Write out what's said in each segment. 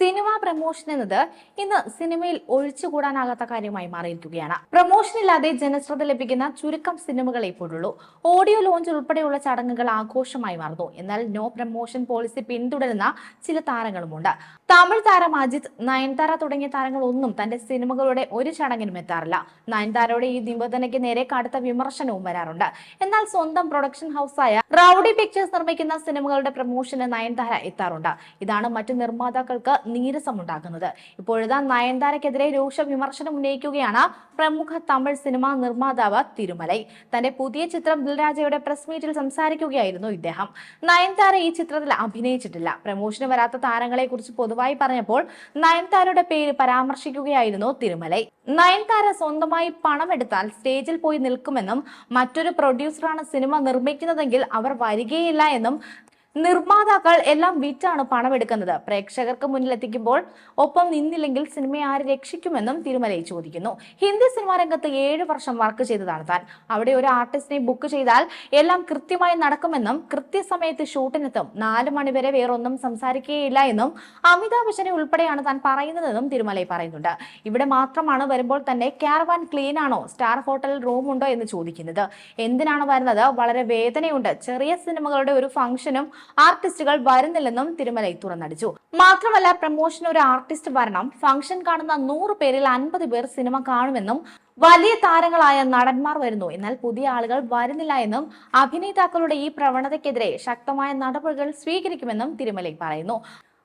Cinema promotion എന്നത് ഇന്ന് സിനിമയിൽ ഒഴിച്ചുകൂടാനാകാത്ത കാര്യമായി മാറിയിരിക്കുകയാണ്. പ്രമോഷൻ ഇല്ലാതെ ജനശ്രദ്ധ ലഭിക്കുന്ന ചുരുക്കം സിനിമകളെ ഇപ്പോഴുള്ളൂ ഓഡിയോ ലോഞ്ച് ഉൾപ്പെടെയുള്ള ചടങ്ങുകൾ ആഘോഷമായി മാറുന്നു. എന്നാൽ നോ പ്രമോഷൻ പോളിസി പിന്തുടരുന്ന ചില താരങ്ങളുമുണ്ട്. തമിഴ് താരം അജിത് നയൻതാര തുടങ്ങിയ താരങ്ങളൊന്നും തന്റെ സിനിമകളുടെ ഒരു ചടങ്ങിനും എത്താറില്ല. നയൻതാരയുടെ ഈ നിബന്ധനയ്ക്ക് നേരെ കടുത്ത വിമർശനവും വരാറുണ്ട്. എന്നാൽ സ്വന്തം പ്രൊഡക്ഷൻ ഹൗസായ റൌഡി പിക്ചേഴ്സ് നിർമ്മിക്കുന്ന സിനിമകളുടെ പ്രമോഷന് നയൻതാര എത്താറുണ്ട്. ഇതാണ് മറ്റു നിർമ്മാതാക്കൾക്ക് നീരസമുണ്ടാക്കുന്നത്. ഇപ്പോഴിതാ നയൻതാരക്കെതിരെ രൂക്ഷ വിമർശനം ഉന്നയിക്കുകയാണ് പ്രമുഖ തമിഴ് സിനിമാ നിർമ്മാതാവ് തിരുമലൈ. തന്റെ പുതിയ ചിത്രം ദിൽരാജയുടെ പ്രസ് മീറ്റിൽ സംസാരിക്കുകയായിരുന്നു ഇദ്ദേഹം. നയൻതാര ഈ ചിത്രത്തിൽ അഭിനയിച്ചിട്ടില്ല. പ്രമോഷന് വരാത്ത താരങ്ങളെ കുറിച്ച് പൊതുവായി പറഞ്ഞപ്പോൾ നയൻതാരയുടെ പേര് പരാമർശിക്കുകയായിരുന്നു തിരുമലൈ. നയൻതാര സ്വന്തമായി പണമെടുത്താൽ സ്റ്റേജിൽ പോയി നിൽക്കുമെന്നും മറ്റൊരു പ്രൊഡ്യൂസറാണ് സിനിമ നിർമ്മിക്കുന്നതെങ്കിൽ അവർ വരികയില്ല എന്നും നിർമ്മാതാക്കൾ എല്ലാം വിറ്റാണ് പണമെടുക്കുന്നത്. പ്രേക്ഷകർക്ക് മുന്നിലെത്തിക്കുമ്പോൾ ഒപ്പം നിന്നില്ലെങ്കിൽ സിനിമയെ ആര് രക്ഷിക്കുമെന്നും തിരുമലയിൽ ചോദിക്കുന്നു. ഹിന്ദി സിനിമാ രംഗത്ത് ഏഴ് വർഷം വർക്ക് ചെയ്തതാണ് താൻ. അവിടെ ഒരു ആർട്ടിസ്റ്റിനെ ബുക്ക് ചെയ്താൽ എല്ലാം കൃത്യമായി നടക്കുമെന്നും കൃത്യസമയത്ത് ഷൂട്ടിനെത്തും. നാല് മണിവരെ വേറൊന്നും സംസാരിക്കുകയില്ല എന്നും അമിതാഭ് ബച്ചനെ ഉൾപ്പെടെയാണ് താൻ പറയുന്നതെന്നും തിരുമലയിൽ പറയുന്നുണ്ട്. ഇവിടെ മാത്രമാണ് വരുമ്പോൾ തന്നെ ക്യാർവാൻ ക്ലീൻ ആണോ? സ്റ്റാർ ഹോട്ടലിൽ റൂം ഉണ്ടോ എന്ന് ചോദിക്കുന്നത്. എന്തിനാണ് വരുന്നത്? വളരെ വേദനയുണ്ട്. ചെറിയ സിനിമകളുടെ ഒരു ഫംഗ്ഷനും ആർട്ടിസ്റ്റുകൾ വരുന്നില്ലെന്നും തിരുമലൈ തുറന്നടിച്ചു. മാത്രമല്ല പ്രമോഷൻ ഒരു ആർട്ടിസ്റ്റ് വരണം. ഫംഗ്ഷൻ കാണുന്ന നൂറ് പേരിൽ അൻപത് പേർ സിനിമ കാണുമെന്നും വലിയ താരങ്ങളായ നടന്മാർ വരുന്നു. എന്നാൽ പുതിയ ആളുകൾ വരുന്നില്ല എന്നും അഭിനേതാക്കളുടെ ഈ പ്രവണതയ്ക്കെതിരെ ശക്തമായ നടപടികൾ സ്വീകരിക്കുമെന്നും തിരുമലൈ പറയുന്നു.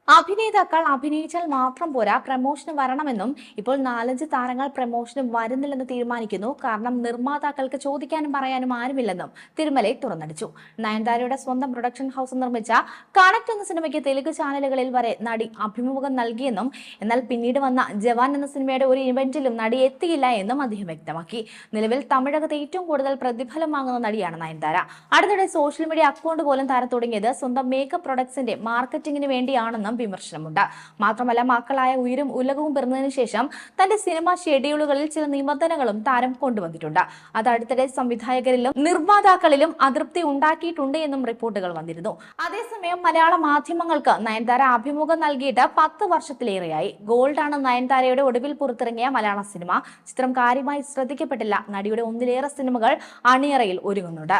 അഭിനേതാക്കൾ അഭിനയിച്ചാൽ മാത്രം പോരാ പ്രമോഷന് വരണമെന്നും ഇപ്പോൾ നാലഞ്ച് താരങ്ങൾ പ്രമോഷന് വരുന്നില്ലെന്ന് തീരുമാനിക്കുന്നു. കാരണം നിർമ്മാതാക്കൾക്ക് ചോദിക്കാനും പറയാനും ആരുമില്ലെന്നും തിരുമലൈ തുറന്നടിച്ചു. നയൻതാരയുടെ സ്വന്തം പ്രൊഡക്ഷൻ ഹൗസ് നിർമ്മിച്ച കണക്ട് എന്ന സിനിമയ്ക്ക് തെലുങ്ക് ചാനലുകളിൽ വരെ നടി അഭിമുഖം നൽകിയെന്നും എന്നാൽ പിന്നീട് വന്ന ജവാൻ എന്ന സിനിമയുടെ ഒരു ഇവന്റിലും നടി എത്തിയില്ല എന്നും അദ്ദേഹം വ്യക്തമാക്കി. നിലവിൽ തമിഴകത്ത് ഏറ്റവും കൂടുതൽ പ്രതിഫലം വാങ്ങുന്ന നടിയാണ് നയൻതാര. അടുത്തിടെ സോഷ്യൽ മീഡിയ അക്കൗണ്ട് പോലും താരം തുടങ്ങിയത് സ്വന്തം മേക്കപ്പ് പ്രൊഡക്ട്സിന്റെ മാർക്കറ്റിംഗിന് വേണ്ടിയാണെന്നും വിമർശനമുണ്ട്. മാത്രമല്ല മക്കളായ ഉയരും ഉലകവും പിറന്നതിന് ശേഷം തന്റെ സിനിമാ ഷെഡ്യൂളുകളിൽ ചില നിബന്ധനകളും താരം കൊണ്ടുവന്നിട്ടുണ്ട്. അത് അടുത്തിടെ സംവിധായകരിലും നിർമ്മാതാക്കളിലും അതൃപ്തി ഉണ്ടാക്കിയിട്ടുണ്ട് എന്നും റിപ്പോർട്ടുകൾ വന്നിരുന്നു. അതേസമയം മലയാള മാധ്യമങ്ങൾക്ക് നയൻതാര അഭിമുഖം നൽകിയിട്ട് പത്ത് വർഷത്തിലേറെയായി. ഗോൾഡാണ് നയൻതാരയുടെ ഒടുവിൽ പുറത്തിറങ്ങിയ മലയാള സിനിമ. ചിത്രം കാര്യമായി ശ്രദ്ധിക്കപ്പെട്ടില്ല. നടിയുടെ ഒന്നിലേറെ സിനിമകൾ അണിയറയിൽ ഒരുങ്ങുന്നുണ്ട്.